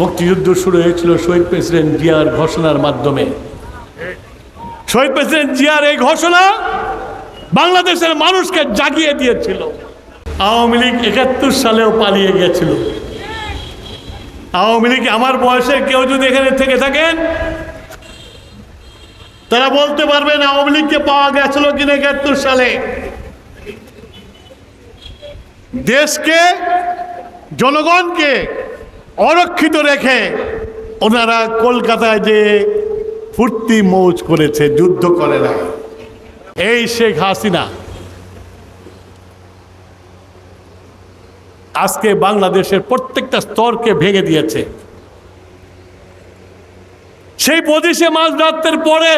মুক্তিযুদ্ধ শুরু হয়েছিল শহীদ প্রেসিডেন্ট জিয়ার ঘোষণার মাধ্যমে। শহীদ প্রেসিডেন্ট জিয়ার এই ঘোষণা বাংলাদেশের মানুষকে জাগিয়ে দিয়েছিল। আওয়ামী লীগ একাত্তর সালেও পালিয়ে গেছিল। আওয়ামী লীগ আমার বয়সের কেউ যদি এখানে থেকে থাকেন, তারা বলতে পারবেন আওয়ামী লীগকে পাওয়া গেছিল কিনা একাত্তর সালে। দেশকে, জনগণকে অরক্ষিত রেখে ওনারা কলকাতায় যে ফুর্তি মৌজ করেছে, যুদ্ধ করে না এই শেখ হাসিনা আজকে বাংলাদেশের প্রত্যেকটা স্তরকে ভেঙে দিয়েছে। সেই পঁচিশে মাঝ রাত্রের পরে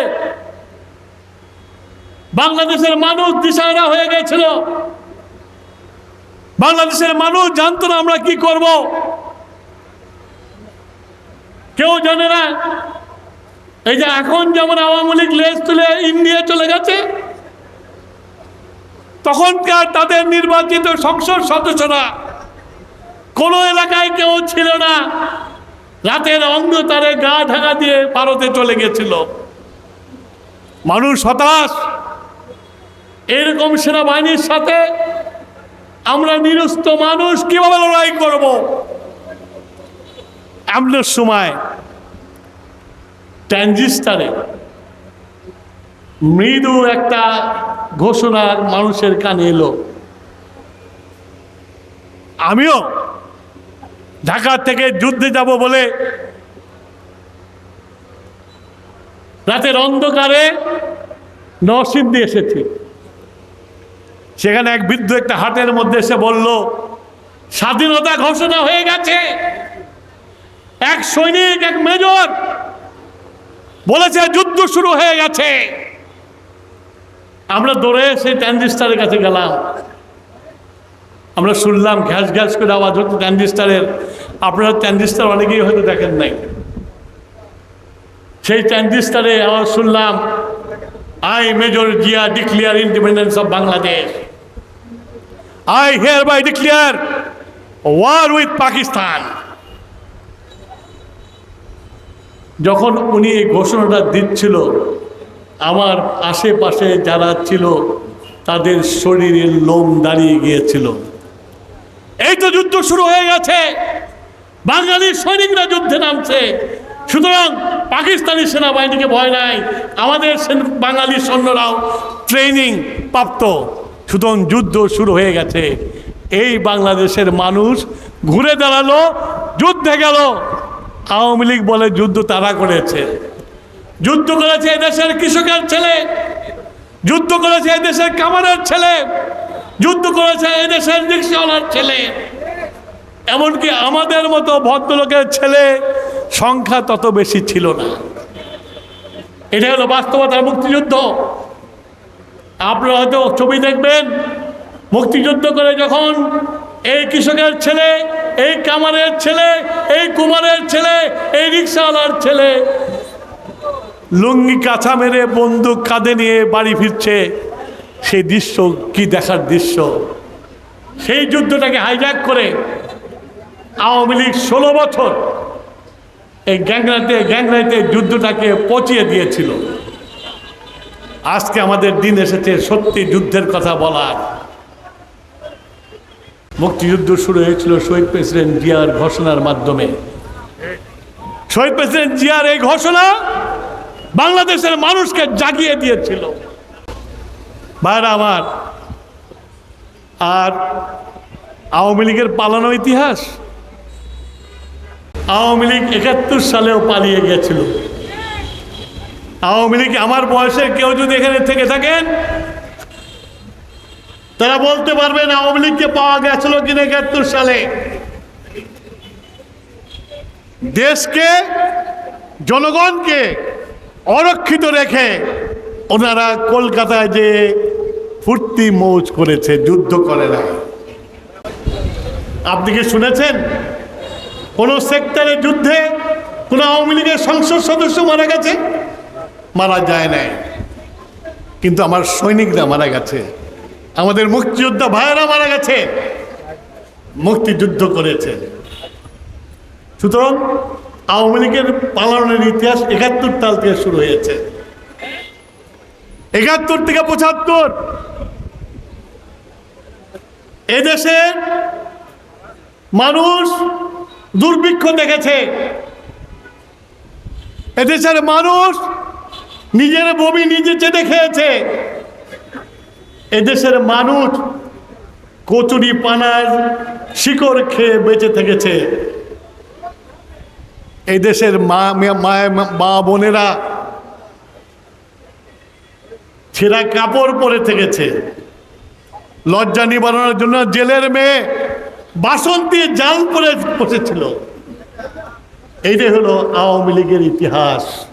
বাংলাদেশের মানুষ দিশাহারা হয়ে গেছিল। বাংলাদেশের মানুষ জানতো না আমরা কি করব। কেউ জানে না। এই যে এখন যেমন আওয়ামী লীগ লেজ তুলে ইন্ডিয়া চলে গেছে, তখনকার তাদের নির্বাচিত সংসদ সদস্যরা কোনো এলাকায় কেউ ছিল না। রাতের অন্ধকারে গা ঢাকা দিয়ে ভারতে চলে গেছিল। মানুষ হতাশ। এরকম সেনাবাহিনীর সাথে আমরা নিরস্ত মানুষ, কীভাবে লড়াই করব? এমনের সময় ট্রানজিস্টারে মৃদু একটা ঘোষণা মানুষের কানে এলো। আমিও ঢাকা থেকে যুদ্ধে যাব বলে রাতের অন্ধকারে নরসিংদী এসেছি। সেখানে এক বৃদ্ধ একটা হাটের মধ্যে এসে বলল, স্বাধীনতা ঘোষণা হয়ে গেছে। এক সৈনিক, এক মেজর বলেছে, যুদ্ধ শুরু হয়ে গেছে। আমরা দৌড়ে সেই ট্যান্ডিস্টারের কাছে গেলাম। আমরা শুনলাম ঘ্যাস ঘ্যাস করে আওয়াজ হতো ট্যান্ডিস্টারের। আপনারা ট্যান্ডিস্টার অনেকেই হয়তো দেখেন নাই। সেই ট্যান্ডিস্টারে আওয়াজ শুনলাম, I major Zia, declare independence of Bangladesh. I hereby declare war with Pakistan. যখন উনি এই ঘোষণাটা দিচ্ছিল, আমার আশেপাশে যারা ছিল, তাদের শরীরের লোম দাঁড়িয়ে গিয়েছিল। এই তো যুদ্ধ শুরু হয়ে গেছে। বাঙালি সৈনিকরা যুদ্ধে নামছে। সুতরাং পাকিস্তানি সেনাবাহিনীকে ভয় নাই। আমাদের বাঙালি সৈন্যরাও ট্রেনিং প্রাপ্ত। সুতরাং যুদ্ধ শুরু হয়ে গেছে। এই বাংলাদেশের মানুষ ঘুরে দাঁড়াল, যুদ্ধে গেল। আওয়ামী লীগ বলে যুদ্ধ তারা করেছে। যুদ্ধ করেছে এদেশের কৃষকের ছেলে। যুদ্ধ করেছে এদেশের কামারের ছেলে। যুদ্ধ করেছে এদেশের রিক্সাওয়ালার ছেলে। এমনকি আমাদের মতো ভদ্রলোকের ছেলে সংখ্যা তত বেশি ছিল না। এটা হলো বাস্তবতার মুক্তিযুদ্ধ। আপনারা হয়তো ছবি দেখবেন, মুক্তিযুদ্ধ করে যখন এই কৃষকের ছেলে, এই কামারের ছেলে, এই কুমারের ছেলে, এই রিক্সাওয়ালার ছেলে। লুঙ্গি কাছা মেরে বন্দুক কাঁধে নিয়ে বাড়ি ফিরছে। সেই দৃশ্য কি দেখার দৃশ্য? সেই যুদ্ধটাকে হাইজ্যাক করে আওয়ামী লীগ ষোলো বছর এই গ্যাংরাতে গ্যাংরাইতে যুদ্ধটাকে পচিয়ে দিয়েছিল। আজকে আমাদের দিন এসেছে সত্যি যুদ্ধের কথা বলার। মুক্তিযুদ্ধ শুরু হয়েছিল শহীদ প্রেসিডেন্ট জিয়ার ঘোষণার মাধ্যমে। শহীদ প্রেসিডেন্ট জিয়ার এই ঘোষণা বাংলাদেশের মানুষকে জাগিয়ে দিয়েছিল। ভাইরা আমার, আর আওয়ামী লীগের পালানো ইতিহাস? আওয়ামী লীগ একাত্তর সালেও পালিয়ে গেছিল। আওয়ামী লীগ আমার বয়সের কেউ যদি এখানে থেকে থাকেন তারা বলতে পারবেন আওয়ামী লীগকে পাওয়া গেছিল কিনা একাত্তর সালে। দেশকে, জনগণকে অরক্ষিত রেখে ওনারা কলকাতায় যে ফুর্তি মৌজ করেছে, যুদ্ধ করে না আপনি কি শুনেছেন? কোন সেক্টরের যুদ্ধে কোন আওয়ামী লীগের সংসদ সদস্য মারা গেছে? মারা যায় নাই। কিন্তু আমার সৈনিকরা মারা গেছে। আমাদের মুক্তিযোদ্ধা ভাইয়েরা মারা গেছে। মুক্তিযুদ্ধ করেছে। সুতরাং আওয়ামী লীগের পালনের ইতিহাস একাত্তর সাল থেকে শুরু হয়েছে। একাত্তর থেকে পঁচাত্তর। এদেশের মানুষ দুর্ভিক্ষ দেখেছে। এদেশের মানুষ নিজের বমি নিজে চেটে খেয়েছে। এদেশের মানুষ কচুরি পানার শিকড় খেয়ে বেঁচে থেকেছে। এই দেশের মা, মা- মা বোনেরা ছেঁড়া কাপড় পরে থেকেছে। লজ্জা নিবারণের জন্য জেলের মেয়ে বাসন দিয়ে জাল পরে বসেছিল। এইটাই হলো আওয়ামী লীগের ইতিহাস।